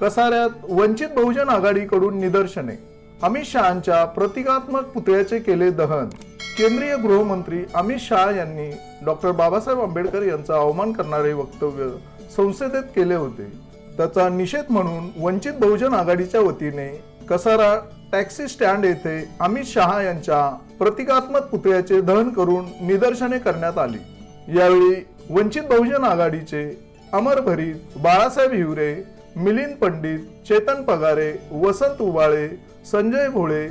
कसाऱ्यात वंचित बहुजन आघाडीकडून निदर्शने. अमित शहाच्या प्रतिकात्मक पुतळ्याचे केले दहन. केंद्रीय गृहमंत्री अमित शहा यांनी डॉक्टर बाबासाहेब आंबेडकर यांचा अवमान करणारे वक्तव्य संसदेत केले होते. त्याचा निषेध म्हणून वंचित बहुजन आघाडीच्या वतीने कसारा टॅक्सी स्टँड येथे अमित शहा यांच्या प्रतिकात्मक पुतळ्याचे दहन करून निदर्शने करण्यात आली. यावेळी वंचित बहुजन आघाडीचे अमर भरीत बाळासाहेब हिवरे मिलिंद पंडित चेतन पगारे वसंत उबाळे संजय भोळे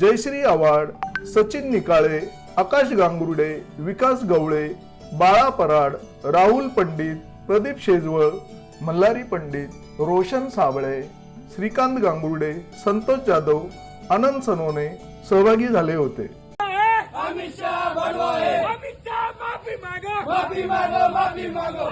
जयश्री आव्हाड सचिन निकाळे आकाश गांगुर्डे विकास गवळे बाळा पराड राहुल पंडित प्रदीप शेजवळ मल्हारी पंडित रोशन साबळे श्रीकांत गांगुर्डे संतोष जाधव आनंद सनोने सहभागी झाले होते. अमित शाह बनवाए अमित शाह माफी मांगो.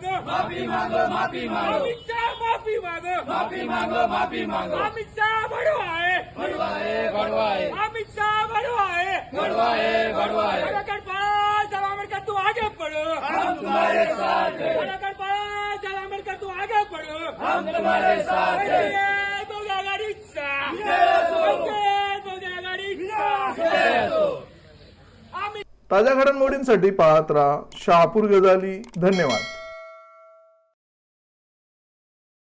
माफी मांगो माफी मांगो. अमित शाह माफी मांगो. माफी मांगो माफी मांगो. अमित शाह माफी मांगो माफी मांगो माफी मांगो अमित शाह बढ़वाए बढ़वाए बढ़वाए अमित शाह बढ़वाए बढ़वाए बढ़वाए अगर पास अम्बेडकर तू आगे बढ़ो हम तुम्हारे साथ हैं. अगर पास अम्बेडकर तू आगे बढ़ो हम तुम्हारे साथ हैं. बहुजन आघाडीचा. बहुजन. आम्ही ताज्या घडामोडींसाठी पाहत राहा शहापूर गजाली. धन्यवाद.